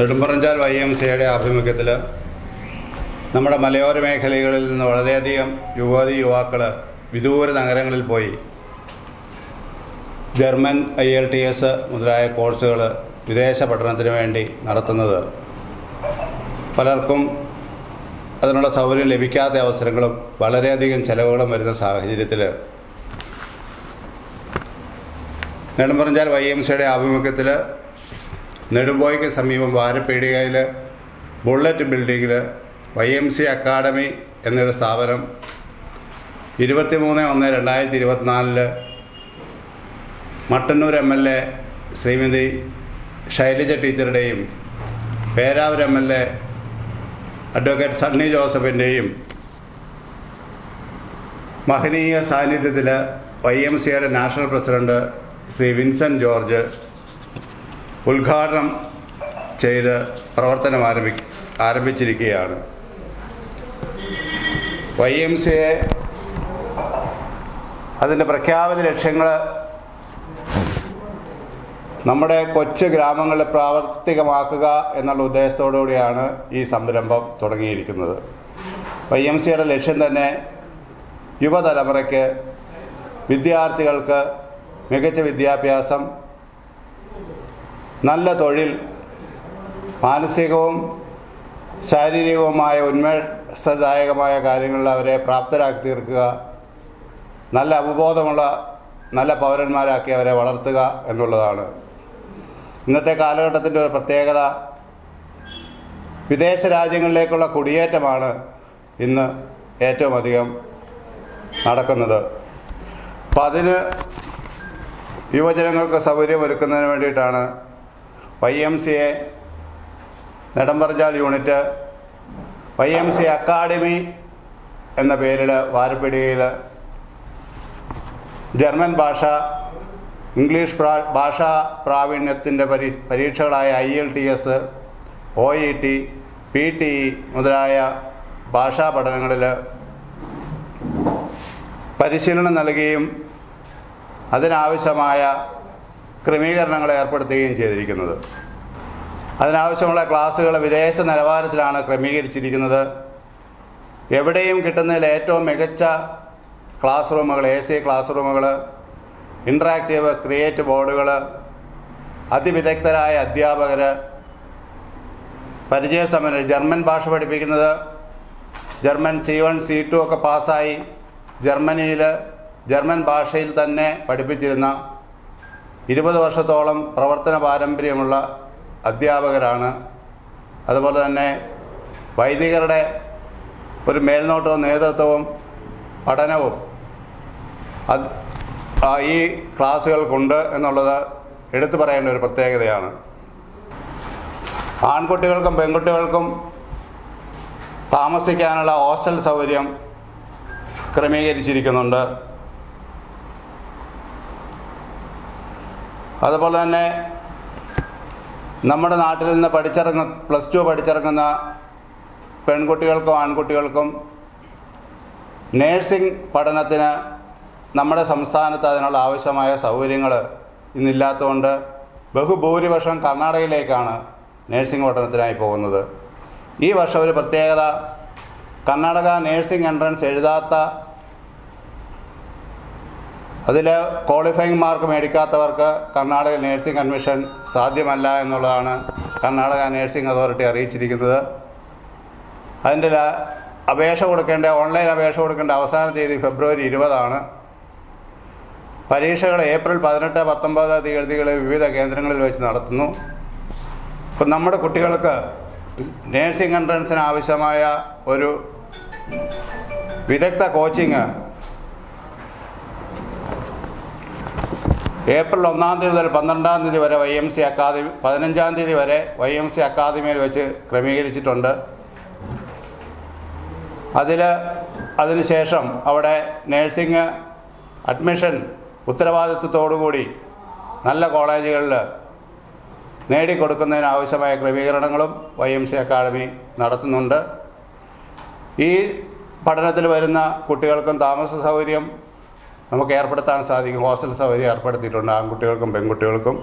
Nedumparanchal Y M സിയുടെ ആഭിമുഖ്യത്തിൽ നമ്മുടെ മലയോര മേഖലകളിൽ നിന്ന് വളരെയധികം യുവതി യുവാക്കൾ വിദൂര നഗരങ്ങളിൽ പോയി German I L T S മുതലായ കോഴ്സുകൾ വിദേശ പഠനത്തിന് വേണ്ടി നടത്തുന്നത്. പലർക്കും അതിനുള്ള സൗകര്യം ലഭിക്കാത്ത അവസരങ്ങളും വളരെയധികം ചെലവുകളും വരുന്ന സാഹചര്യത്തിൽ നെടുമ്പറഞ്ചാൽ വൈ എം സിയുടെ ആഭിമുഖ്യത്തിൽ നെടുമ്പോയ്ക്ക് സമീപം വാരപ്പീടികയിൽ ബുള്ളറ്റ് ബിൽഡിങ്ങിൽ വൈ എം സി അക്കാഡമി എന്നൊരു സ്ഥാപനം ഇരുപത്തി മൂന്ന് ഒന്ന് രണ്ടായിരത്തി ഇരുപത്തിനാലിൽ Mattannur M L A Shrimati Shailaja ടീച്ചറുടെയും Peravoor M L A advocate Sunny ജോസഫിന്റെയും മഹനീയ സാന്നിധ്യത്തിൽ വൈ എം സിയുടെ national president Shri Vincent George ഉദ്ഘാടനം ചെയ്ത് പ്രവർത്തനം ആരംഭി ആരംഭിച്ചിരിക്കുകയാണ്. വൈ എം സി എ അതിന്റെ പ്രഖ്യാപിത ലക്ഷ്യങ്ങൾ നമ്മുടെ കൊച്ചു ഗ്രാമങ്ങളിൽ പ്രാവർത്തികമാക്കുക എന്നുള്ള ഉദ്ദേശത്തോടുകൂടിയാണ് ഈ സംരംഭം തുടങ്ങിയിരിക്കുന്നത്. വൈ എം സിയുടെ ലക്ഷ്യം തന്നെ യുവതലമുറയ്ക്ക് വിദ്യാർത്ഥികൾക്ക് മികച്ച വിദ്യാഭ്യാസം നല്ല തൊഴിൽ മാനസികവും ശാരീരികവുമായ ഉന്മേഷദായകമായ കാര്യങ്ങളിൽ അവരെ പ്രാപ്തരാക്കി തീർക്കുക. നല്ല അവബോധമുള്ള നല്ല പൗരന്മാരാക്കി അവരെ വളർത്തുക എന്നുള്ളതാണ്. ഇന്നത്തെ കാലഘട്ടത്തിന്റെ ഒരു പ്രത്യേകത വിദേശ രാജ്യങ്ങളിലേക്കുള്ള കുടിയേറ്റമാണ് ഇന്ന് ഏറ്റവും അധികം നടക്കുന്നത്. അപ്പം അതിന് യുവജനങ്ങൾക്ക് സൗകര്യമൊരുക്കുന്നതിന് വേണ്ടിയിട്ടാണ് Y M C A നെടമ്പർജാൽ unit Y M C academy എന്ന പേരിൽ വാരപ്പിടിയിൽ ജർമ്മൻ ഭാഷ ഇംഗ്ലീഷ് പ്രാ ഭാഷാ പ്രാവീണ്യത്തിന്റെ പരി പരീക്ഷകളായ IELTS O E T P T E മുതലായ ഭാഷാ പഠനങ്ങളിൽ പരിശീലനം നൽകുകയും അതിനാവശ്യമായ ക്രമീകരണങ്ങൾ ഏർപ്പെടുത്തുകയും ചെയ്തിരിക്കുന്നത്. അതിനാവശ്യമുള്ള ക്ലാസ്സുകൾ വിദേശ നിലവാരത്തിലാണ് ക്രമീകരിച്ചിരിക്കുന്നത്. എവിടെയും കിട്ടുന്നതിൽ ഏറ്റവും മികച്ച ക്ലാസ് റൂമുകൾ എ സി ക്ലാസ് റൂമുകൾ ഇൻട്രാക്റ്റീവ് ക്രിയേറ്റ് ബോർഡുകൾ അതിവിദഗ്ധരായ അധ്യാപകർ പരിചയസമ്പന്നർ ജർമ്മൻ ഭാഷ പഠിപ്പിക്കുന്നത് German C one C two ഒക്കെ പാസ്സായി ജർമ്മനിയിൽ ജർമ്മൻ ഭാഷയിൽ തന്നെ പഠിപ്പിച്ചിരുന്ന ഇരുപത് വർഷത്തോളം പ്രവർത്തന പാരമ്പര്യമുള്ള അധ്യാപകരാണ്. അതുപോലെ തന്നെ വൈദികരുടെ ഒരു മേൽനോട്ടവും നേതൃത്വവും പഠനവും അത് ഈ ക്ലാസ്സുകൾക്കുണ്ട് എന്നുള്ളത് എടുത്തു പറയേണ്ട ഒരു പ്രത്യേകതയാണ്. ആൺകുട്ടികൾക്കും പെൺകുട്ടികൾക്കും താമസിക്കാനുള്ള ഹോസ്റ്റൽ സൗകര്യം ക്രമീകരിച്ചിരിക്കുന്നുണ്ട്. അതുപോലെ തന്നെ നമ്മുടെ നാട്ടിൽ നിന്ന് പഠിച്ചിറങ്ങ പ്ലസ് ടു പഠിച്ചിറങ്ങുന്ന പെൺകുട്ടികൾക്കും ആൺകുട്ടികൾക്കും നേഴ്സിംഗ് പഠനത്തിന് നമ്മുടെ സംസ്ഥാനത്ത് അതിനുള്ള ആവശ്യമായ സൗകര്യങ്ങൾ ഇന്നില്ലാത്തതുകൊണ്ട് ബഹുഭൂരിപക്ഷം കർണാടകയിലേക്കാണ് നേഴ്സിംഗ് പഠനത്തിനായി പോകുന്നത്. ഈ വർഷം ഒരു പ്രത്യേകത കർണാടക നേഴ്സിംഗ് എൻട്രൻസ് എഴുതാത്ത അതിൽ ക്വാളിഫയിങ് മാർക്ക് മേടിക്കാത്തവർക്ക് കർണാടക നേഴ്സിംഗ് അഡ്മിഷൻ സാധ്യമല്ല എന്നുള്ളതാണ് കർണാടക നേഴ്സിംഗ് അതോറിറ്റി അറിയിച്ചിരിക്കുന്നത്. അതിന്റെ അപേക്ഷ കൊടുക്കേണ്ട ഓൺലൈൻ അപേക്ഷ കൊടുക്കേണ്ട അവസാന തീയതി ഫെബ്രുവരി ഇരുപതാണ്. പരീക്ഷകൾ ഏപ്രിൽ പതിനെട്ട് പത്തൊമ്പത് തീയതികളിൽ വിവിധ കേന്ദ്രങ്ങളിൽ വെച്ച് നടത്തുന്നു. ഇപ്പം നമ്മുടെ കുട്ടികൾക്ക് നേഴ്സിംഗ് എൻട്രൻസിന് ആവശ്യമായ ഒരു വിദഗ്ധ കോച്ചിങ് ഏപ്രിൽ ഒന്നാം തീയതി മുതൽ പന്ത്രണ്ടാം തീയതി വരെ വൈ എം സി അക്കാദമി പതിനഞ്ചാം തീയതി വരെ വൈ എം സി അക്കാദമിയിൽ വെച്ച് ക്രമീകരിച്ചിട്ടുണ്ട്. അതിൽ അതിനുശേഷം അവിടെ നേഴ്സിംഗ് അഡ്മിഷൻ ഉത്തരവാദിത്വത്തോടുകൂടി നല്ല കോളേജുകളിൽ നേടിക്കൊടുക്കുന്നതിന് ആവശ്യമായ ക്രമീകരണങ്ങളും വൈ എം സി അക്കാദമി നടത്തുന്നുണ്ട്. ഈ പഠനത്തിൽ വരുന്ന കുട്ടികൾക്കും താമസ സൗകര്യം നമുക്ക് ഏർപ്പെടുത്താൻ സാധിക്കും. ഹോസ്റ്റൽ സൗകര്യം ഏർപ്പെടുത്തിയിട്ടുണ്ട് ആൺകുട്ടികൾക്കും പെൺകുട്ടികൾക്കും.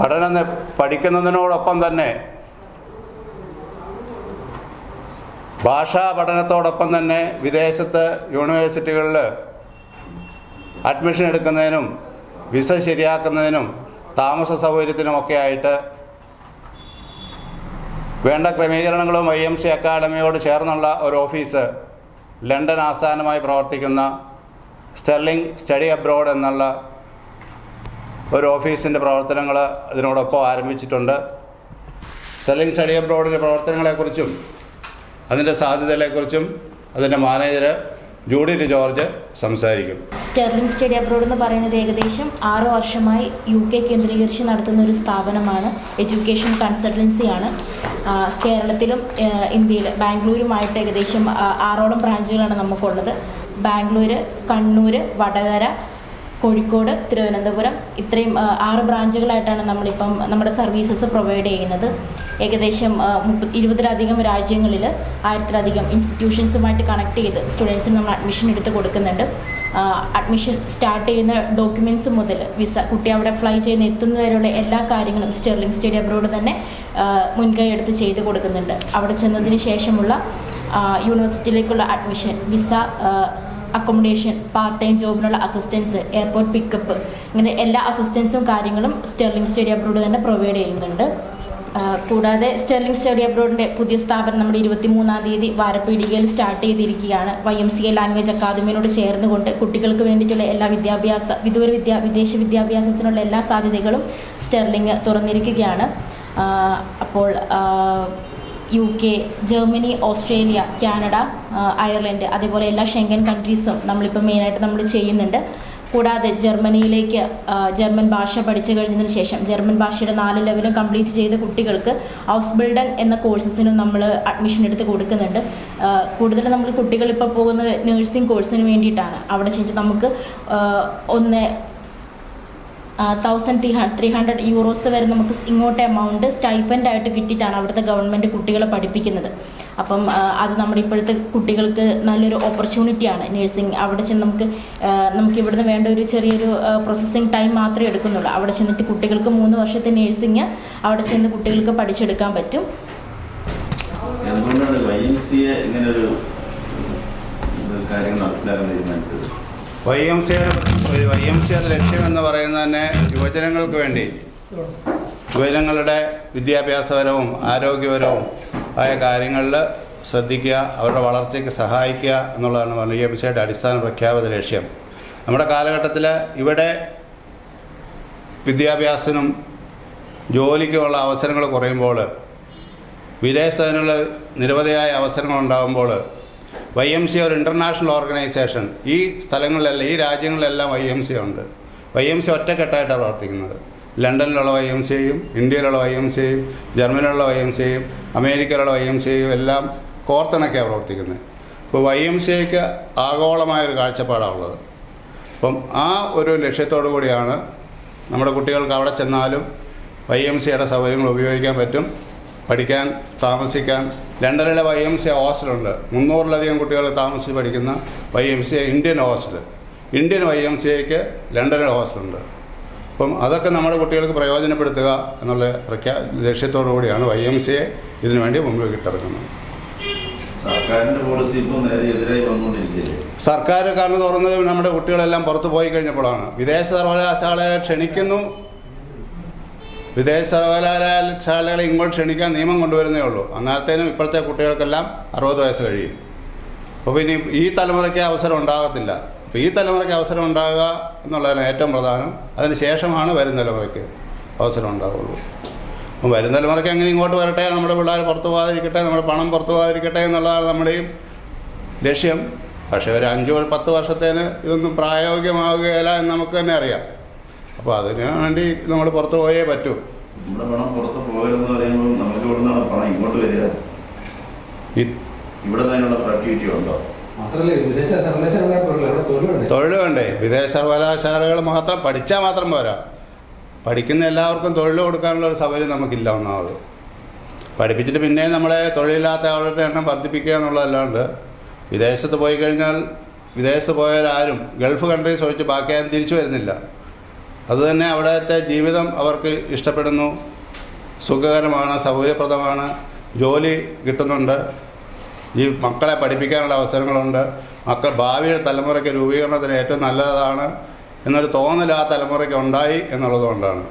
പഠനം പഠിക്കുന്നതിനോടൊപ്പം തന്നെ ഭാഷാ പഠനത്തോടൊപ്പം തന്നെ വിദേശത്ത് യൂണിവേഴ്സിറ്റികളിൽ അഡ്മിഷൻ എടുക്കുന്നതിനും വിസ ശരിയാക്കുന്നതിനും താമസ സൗകര്യത്തിനുമൊക്കെ ആയിട്ട് വേണ്ട ക്രമീകരണങ്ങളും ഐ എം സി അക്കാഡമിയോട് ചേർന്നുള്ള ഒരു ഓഫീസ് ലണ്ടൻ ആസ്ഥാനമായി പ്രവർത്തിക്കുന്ന സ്റ്റെർലിംഗ് സ്റ്റഡി അബ്രോഡ് എന്നുള്ള ഒരു ഓഫീസിന്റെ പ്രവർത്തനങ്ങൾ ഇതിനോടൊപ്പം ആരംഭിച്ചിട്ടുണ്ട്. സ്റ്റെർലിംഗ് സ്റ്റഡി അബ്രോഡിന്റെ പ്രവർത്തനങ്ങളെക്കുറിച്ചും അതിന്റെ സാധ്യതകളെക്കുറിച്ചും അതിന്റെ മാനേജർ ജൂഡിറ്റ് ജോർജ് സംസാരിക്കും. സ്റ്റെർലിംഗ് സ്റ്റഡി അബ്രോഡ് എന്ന് പറയുന്നത് ഏകദേശം ആറ് വർഷമായി യു കെ കേന്ദ്രീകരിച്ച് നടത്തുന്ന ഒരു സ്ഥാപനമാണ്. എഡ്യൂക്കേഷൻ കൺസൾട്ടൻസിയാണ്. കേരളത്തിലും ഇന്ത്യയിൽ ബാംഗ്ലൂരുമായിട്ട് ഏകദേശം ആറോളം ബ്രാഞ്ചുകളാണ് നമുക്കുള്ളത്. ബാംഗ്ലൂർ കണ്ണൂർ വടകര കോഴിക്കോട് തിരുവനന്തപുരം ഇത്രയും ആറ് ബ്രാഞ്ചുകളായിട്ടാണ് നമ്മളിപ്പം നമ്മുടെ സർവീസസ് പ്രൊവൈഡ് ചെയ്യുന്നത്. ഏകദേശം ഇരുപതിലധികം രാജ്യങ്ങളിൽ ആയിരത്തിലധികം ഇൻസ്റ്റിറ്റ്യൂഷൻസുമായിട്ട് കണക്ട് ചെയ്ത് സ്റ്റുഡൻസിന് നമ്മൾ അഡ്മിഷൻ എടുത്ത് കൊടുക്കുന്നുണ്ട്. അഡ്മിഷൻ സ്റ്റാർട്ട് ചെയ്യുന്ന ഡോക്യുമെന്റ്സ് മുതൽ വിസ കുട്ടി അവിടെ ഫ്ലൈ ചെയ്യുന്ന എത്തുന്നവരെയുള്ള എല്ലാ കാര്യങ്ങളും സ്റ്റെർലിംഗ് സ്റ്റേഡിയം അബ്രോഡ് തന്നെ മുൻകൈ എടുത്ത് ചെയ്തു കൊടുക്കുന്നുണ്ട്. അവിടെ ചെന്നതിന് ശേഷമുള്ള യൂണിവേഴ്സിറ്റിയിലേക്കുള്ള admission visa accommodation part time ജോബിനുള്ള assistance airport pickup ഇങ്ങനെ എല്ലാ അസിസ്റ്റൻസും കാര്യങ്ങളും സ്റ്റെർലിംഗ് സ്റ്റഡി അബ്രോഡ് തന്നെ പ്രൊവൈഡ് ചെയ്യുന്നുണ്ട്. കൂടാതെ സ്റ്റെർലിംഗ് സ്റ്റഡി അബ്രോഡിന്റെ പുതിയ സ്ഥാപനം നമ്മുടെ ഇരുപത്തി മൂന്നാം തീയതി വാരപ്പീടികയിൽ സ്റ്റാർട്ട് ചെയ്തിരിക്കുകയാണ്. Y M C A language അക്കാദമിയോട് ചേർന്നുകൊണ്ട് കുട്ടികൾക്ക് വേണ്ടിയിട്ടുള്ള എല്ലാ വിദ്യാഭ്യാസ വിദൂര വിദ്യാ വിദേശ വിദ്യാഭ്യാസത്തിനുള്ള എല്ലാ സാധ്യതകളും സ്റ്റെർലിംഗ് തുറന്നിരിക്കുകയാണ്. അപ്പോൾ U K Germany Australia Canada Ireland അതേപോലെ എല്ലാ ഷെങ്കൻ കൺട്രീസും നമ്മളിപ്പോൾ മെയിനായിട്ട് നമ്മൾ ചെയ്യുന്നുണ്ട്. കൂടാതെ ജർമ്മനിയിലേക്ക് ജർമ്മൻ ഭാഷ പഠിച്ചു കഴിഞ്ഞതിന് ശേഷം ജർമ്മൻ ഭാഷയുടെ നാല് ലെവലും കംപ്ലീറ്റ് ചെയ്ത കുട്ടികൾക്ക് ഹൗസ് ബിൽഡൻ എന്ന കോഴ്സസിനും നമ്മൾ അഡ്മിഷൻ എടുത്ത് കൊടുക്കുന്നുണ്ട്. കൂടുതലും നമ്മൾ കുട്ടികൾ ഇപ്പോൾ പോകുന്നത് നഴ്സിംഗ് കോഴ്സിന് വേണ്ടിയിട്ടാണ്. അവിടെ ചെന്ന് നമുക്ക് ഒന്ന് thousand three three hundred euros വരെ നമുക്ക് ഇങ്ങോട്ട് എമൗണ്ട് സ്റ്റൈപ്പന്റ് ആയിട്ട് കിട്ടിയിട്ടാണ് അവിടുത്തെ ഗവൺമെന്റ് കുട്ടികളെ പഠിപ്പിക്കുന്നത്. അപ്പം അത് നമ്മുടെ ഇപ്പോഴത്തെ കുട്ടികൾക്ക് നല്ലൊരു ഓപ്പർച്യൂണിറ്റിയാണ് നഴ്സിംഗ് അവിടെ ചെന്ന് നമുക്ക് നമുക്ക് ഇവിടുന്ന് വേണ്ട ഒരു ചെറിയൊരു പ്രോസസ്സിങ് ടൈം മാത്രമേ എടുക്കുന്നുള്ളൂ. അവിടെ ചെന്നിട്ട് കുട്ടികൾക്ക് മൂന്ന് വർഷത്തെ നഴ്സിംഗ് അവിടെ ചെന്ന് കുട്ടികൾക്ക് പഠിച്ചെടുക്കാൻ പറ്റും. ഇങ്ങനെ ഒരു കാര്യങ്ങൾ വൈ എം സിയുടെ വൈ എം സിയുടെ ലക്ഷ്യം എന്ന് പറയുന്നത് തന്നെ യുവജനങ്ങൾക്ക് വേണ്ടി യുവജനങ്ങളുടെ വിദ്യാഭ്യാസപരവും ആരോഗ്യപരവും ആയ കാര്യങ്ങളിൽ ശ്രദ്ധിക്കുക അവരുടെ വളർച്ചയ്ക്ക് സഹായിക്കുക എന്നുള്ളതാണ് വൈ എം സിയുടെ അടിസ്ഥാന പ്രഖ്യാപിത ലക്ഷ്യം. നമ്മുടെ കാലഘട്ടത്തിൽ ഇവിടെ വിദ്യാഭ്യാസത്തിനും ജോലിക്കുമുള്ള അവസരങ്ങൾ കുറയുമ്പോൾ വിദേശത്തിനുള്ള നിരവധിയായ അവസരങ്ങൾ ഉണ്ടാകുമ്പോൾ വൈ എം സി ഒരു ഇന്റർനാഷണൽ ഓർഗനൈസേഷൻ ഈ സ്ഥലങ്ങളിലെല്ലാം ഈ രാജ്യങ്ങളിലെല്ലാം വൈ എം സി ഉണ്ട്. വൈ എം സി ഒറ്റക്കെട്ടായിട്ടാണ് പ്രവർത്തിക്കുന്നത്. ലണ്ടനിലുള്ള വൈ എം സിയും ഇന്ത്യയിലുള്ള വൈ എം സിയും ജർമ്മനിയിലുള്ള വൈ എം സിയും അമേരിക്കയിലുള്ള വൈ എം സിയും എല്ലാം കോർത്തിണക്കിയാണ് പ്രവർത്തിക്കുന്നത്. ഇപ്പോൾ വൈ എം സിക്ക് ആഗോളമായൊരു കാഴ്ചപ്പാടാണ് ഉള്ളത്. അപ്പം ആ ഒരു ലക്ഷ്യത്തോടു കൂടിയാണ് നമ്മുടെ കുട്ടികൾക്ക് അവിടെ ചെന്നാലും വൈ എം സിയുടെ സൗകര്യങ്ങൾ ഉപയോഗിക്കാൻ പറ്റും പഠിക്കാൻ താമസിക്കാൻ ലണ്ടനിലെ വൈ എം സി ഹോസ്റ്റലുണ്ട്. മുന്നൂറിലധികം കുട്ടികൾ താമസിച്ച് പഠിക്കുന്ന Y M C Indian hostel. Indian Y M C എക്ക് ലണ്ടനിലെ ഹോസ്റ്റലുണ്ട്. അപ്പം അതൊക്കെ നമ്മുടെ കുട്ടികൾക്ക് പ്രയോജനപ്പെടുത്തുക എന്നുള്ള പ്രഖ്യാ ലക്ഷ്യത്തോടു കൂടിയാണ് വൈ എം സി എ ഇതിനു വേണ്ടി മുമ്പിൽ ഇട്ടിറങ്ങുന്നത്. സർക്കാരിന്റെ പോളിസി ഇപ്പോൾ നേരെ എതിരായി വന്നുകൊണ്ടിരിക്കുകയല്ലേ? സർക്കാർ കാരണം തുറന്നത് നമ്മുടെ കുട്ടികളെല്ലാം പുറത്തു പോയി കഴിഞ്ഞപ്പോഴാണ്. വിദേശ സർവകലാശാലയെ ക്ഷണിക്കുന്നു വിദേശ സർവകലാശാലകളെ ഇങ്ങോട്ട് ക്ഷണിക്കാൻ നിയമം കൊണ്ടുവരുന്നേ ഉള്ളൂ. അന്നേരത്തേനും ഇപ്പോഴത്തെ കുട്ടികൾക്കെല്ലാം അറുപത് വയസ്സ് കഴിയും. അപ്പോൾ പിന്നെ ഈ തലമുറയ്ക്ക് അവസരം ഉണ്ടാകത്തില്ല. അപ്പോൾ ഈ തലമുറയ്ക്ക് അവസരം ഉണ്ടാകുക എന്നുള്ളതാണ് ഏറ്റവും പ്രധാനം. അതിന് ശേഷമാണ് വരും തലമുറയ്ക്ക് അവസരം ഉണ്ടാവുള്ളൂ. അപ്പം വരും തലമുറയ്ക്ക് അങ്ങനെ ഇങ്ങോട്ട് വരട്ടെ നമ്മുടെ പിള്ളേർ പുറത്തു പോകാതിരിക്കട്ടെ നമ്മുടെ പണം പുറത്തു പോകാതിരിക്കട്ടെ എന്നുള്ളതാണ് നമ്മുടെയും ലക്ഷ്യം. പക്ഷേ ഒരു അഞ്ചോ പത്ത് വർഷത്തേന് ഇതൊന്നും പ്രായോഗികമാവുകയില്ല എന്ന് നമുക്ക് തന്നെ അറിയാം. അപ്പോൾ അതിന് വേണ്ടി നമ്മൾ പുറത്തു പോയേ പറ്റൂ. നമ്മുടെ പണം പുറത്ത് പോകരുതെന്ന് പറയുമ്പോൾ നമുക്ക് ഇവിടെ നിന്നാണ് പണം ഇങ്ങോട്ട് വരിക. ഇവിടെ നിന്നുള്ള ഉണ്ടോ? തൊഴിൽ വേണ്ടേ? വിദേശ സർവകലാശാലകൾ മാത്രം പഠിച്ചാൽ മാത്രം പോരാ. പഠിക്കുന്ന എല്ലാവർക്കും തൊഴിൽ കൊടുക്കാനുള്ള ഒരു സൗകര്യം നമുക്കില്ല ഒന്നാമത്. പഠിപ്പിച്ചിട്ട് പിന്നെ നമ്മളെ തൊഴിലില്ലാത്ത ആളുടെ എണ്ണം വർദ്ധിപ്പിക്കുക എന്നുള്ളതല്ലാണ്ട് വിദേശത്ത് പോയി കഴിഞ്ഞാൽ വിദേശത്ത് പോയവരാരും ഗൾഫ് കൺട്രീസ് ഒഴിച്ച് ബാക്കി ആരും തിരിച്ചു വരുന്നില്ല. അതുതന്നെ അവിടുത്തെ ജീവിതം അവർക്ക് ഇഷ്ടപ്പെടുന്നു. സുഖകരമാണ് സൗകര്യപ്രദമാണ്. ജോലി കിട്ടുന്നുണ്ട്. ഈ മക്കളെ പഠിപ്പിക്കാനുള്ള അവസരങ്ങളുണ്ട്. മക്കൾ ഭാവിയുടെ തലമുറയ്ക്ക് രൂപീകരണത്തിന് ഏറ്റവും നല്ലതാണ് എന്നൊരു തോന്നൽ ആ തലമുറയ്ക്ക് ഉണ്ടായി എന്നുള്ളതുകൊണ്ടാണ്